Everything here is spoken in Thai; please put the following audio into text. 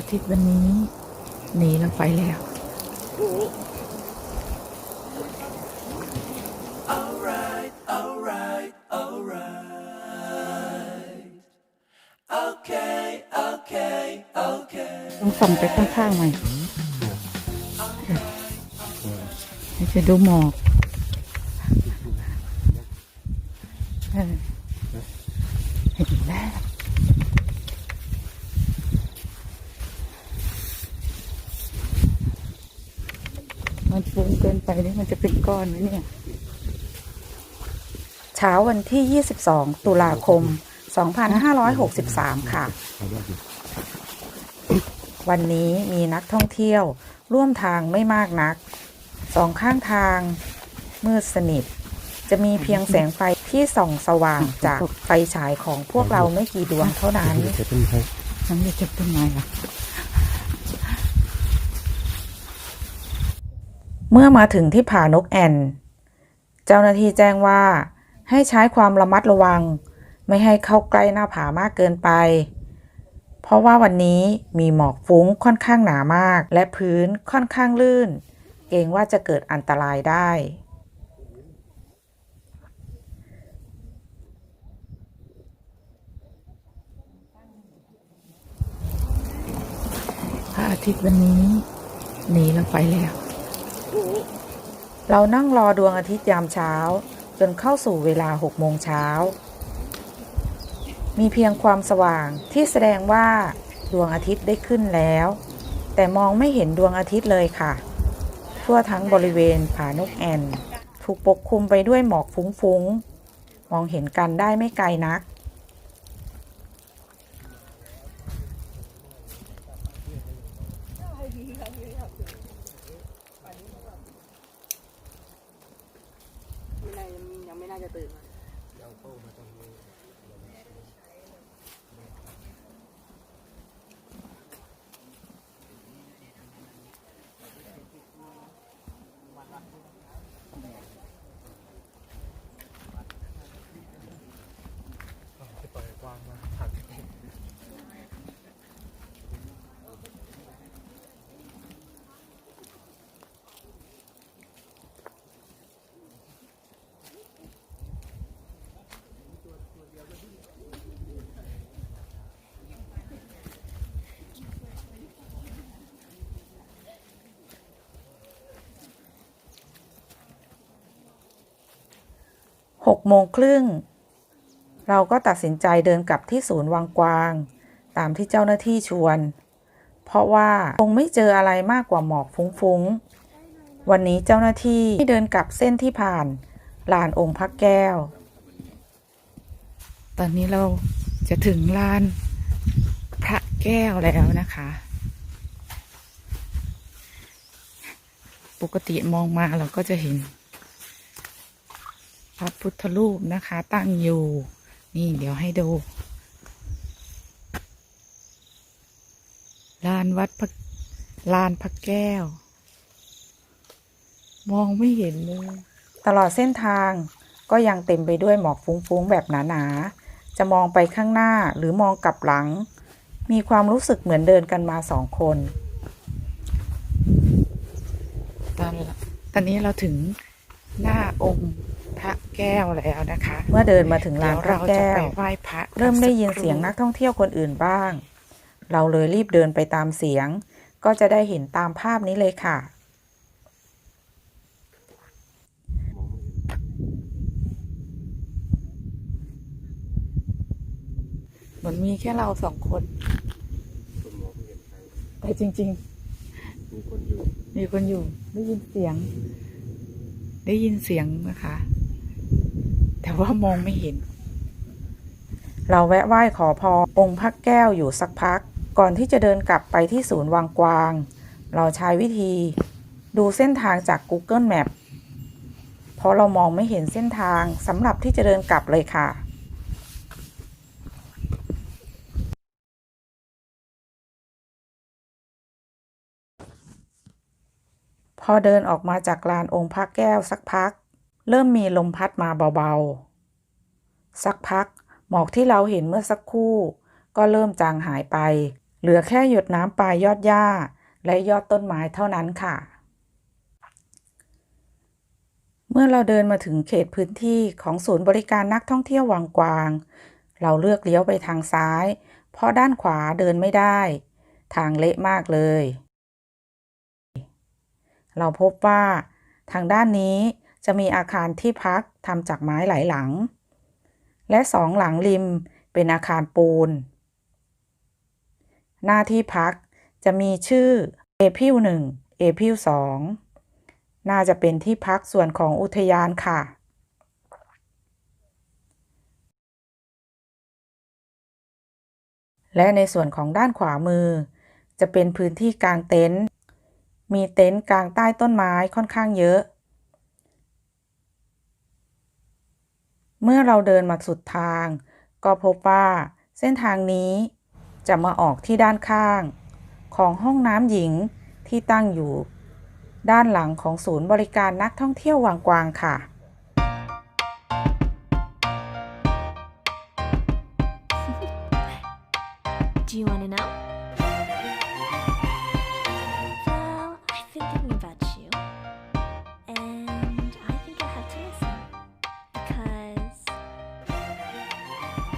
อาทิตย์วันนี้หนีเราไปแล้วต้องส่องไปข้างๆหน่อยจะดูหมอกเออเห็นแล้ว มันฟุ้งเกินไปนี่มันจะเป็นก้อนไหมเนี่ย เช้าวันที่ 22 ตุลาคม 2563 ค่ะ วันนี้มีนักท่องเที่ยวร่วมทางไม่มากนัก สองข้างทางมืดสนิท จะมีเพียงแสงไฟที่ส่องสว่างจากไฟฉายของพวกเราไม่กี่ดวงเท่านั้น ใช้ต้นไม้น้ำจะจับต้นไม้อะ เมื่อมาถึงที่ผานกแอ่น เจ้าหน้าที่แจ้งว่าให้ใช้ความระมัดระวัง ไม่ให้เข้าใกล้หน้าผามากเกินไป เพราะว่าวันนี้มีหมอกฟุ้งค่อนข้างหนามาก และพื้นค่อนข้างลื่น เกรงว่าจะเกิดอันตรายได้ พระอาทิตย์วันนี้หนีเราไปแล้ว เรานั่งรอดวงอาทิตย์ยามเช้า จนเข้าสู่เวลาหกโมงเช้า มีเพียงความสว่างที่แสดงว่าดวงอาทิตย์ได้ขึ้นแล้ว แต่มองไม่เห็นดวงอาทิตย์เลยค่ะ ทั่วทั้งบริเวณผานกแอ่นถูกปกคลุมไปด้วยหมอกฟุ้งๆ มองเห็นกันได้ไม่ไกลนักไม่น่า จะตื่นมาจะตื่นมาป หกโมงครึ่ง เราก็ตัดสินใจเดินกลับที่ศูนย์วังกวาง ตามที่เจ้าหน้าที่ชวน เพราะว่าคงไม่เจออะไรมากกว่าหมอกฟุ้งๆ วันนี้เจ้าหน้าที่เดินกลับเส้นที่ผ่านลานองค์พระแก้ว ตอนนี้เราจะถึงลานพระแก้วแล้วนะคะ ปกติมองมาเราก็จะเห็น พระพุทธรูปนะคะ ตั้งอยู่ นี่เดี๋ยวให้ดูลานวัดพระลานพระแก้ว มองไม่เห็นเลย ตลอดเส้นทางก็ยังเต็มไปด้วยหมอกฟุ้งๆแบบหนาๆ จะมองไปข้างหน้าหรือมองกลับหลัง มีความรู้สึกเหมือนเดินกันมาสองคน ตอนตอนนี้เราถึงหน้าองค์ พระแก้วแล้วนะคะ เมื่อเดินมาถึงลานพระแก้วเดี๋ยวเราจะไปไหว้พระเริ่มได้ยินสักครู่เสียงนักท่องเที่ยวคนอื่นบ้าง เราเลยรีบเดินไปตามเสียง ก็จะได้เห็นตามภาพนี้เลยค่ะ เหมือนมีแค่เราสองคนผมมองไม่เห็นใครแต่จริงมีคนอยู่ๆมีคนอยู่ ได้ยินเสียง ได้ยินเสียงนะคะ แต่ว่ามองไม่เห็น เราแวะไหว้ขอพรองค์พระแก้วอยู่สักพัก ก่อนที่จะเดินกลับไปที่ศูนย์วังกวาง เราใช้วิธีดูเส้นทางจาก Google Map เพราะเรามองไม่เห็นเส้นทางสำหรับที่จะเดินกลับเลยค่ะพอเดินออกมาจากลานองค์พระแก้วสักพัก เริ่มมีลมพัดมาเบาๆ สักพักหมอกที่เราเห็นเมื่อสักครู่ ก็เริ่มจางหายไป เหลือแค่หยดน้ำปลายยอดหญ้า และยอดต้นไม้เท่านั้นค่ะ เมื่อเราเดินมาถึงเขตพื้นที่ของศูนย์บริการนักท่องเที่ยววังกวาง เราเลือกเลี้ยวไปทางซ้าย เพราะด้านขวาเดินไม่ได้ ทางเละมากเลย เราพบว่าทางด้านนี้ จะมีอาคารที่พักทำจากไม้หลายหลัง และสองหลังริมเป็นอาคารปูน หน้าที่พักจะมีชื่อเอพิวหนึ่งเอพิวสองน่าจะเป็นที่พักส่วนของอุทยานค่ะ และในส่วนของด้านขวามือ จะเป็นพื้นที่กางเต็นท์ มีเต็นท์กางใต้ต้นไม้ค่อนข้างเยอะ เมื่อเราเดินมาสุดทาง ก็พบว่าเส้นทางนี้จะมาออกที่ด้านข้าง ของห้องน้ำหญิงที่ตั้งอยู่ ด้านหลังของศูนย์บริการนักท่องเที่ยววังกวางค่ะ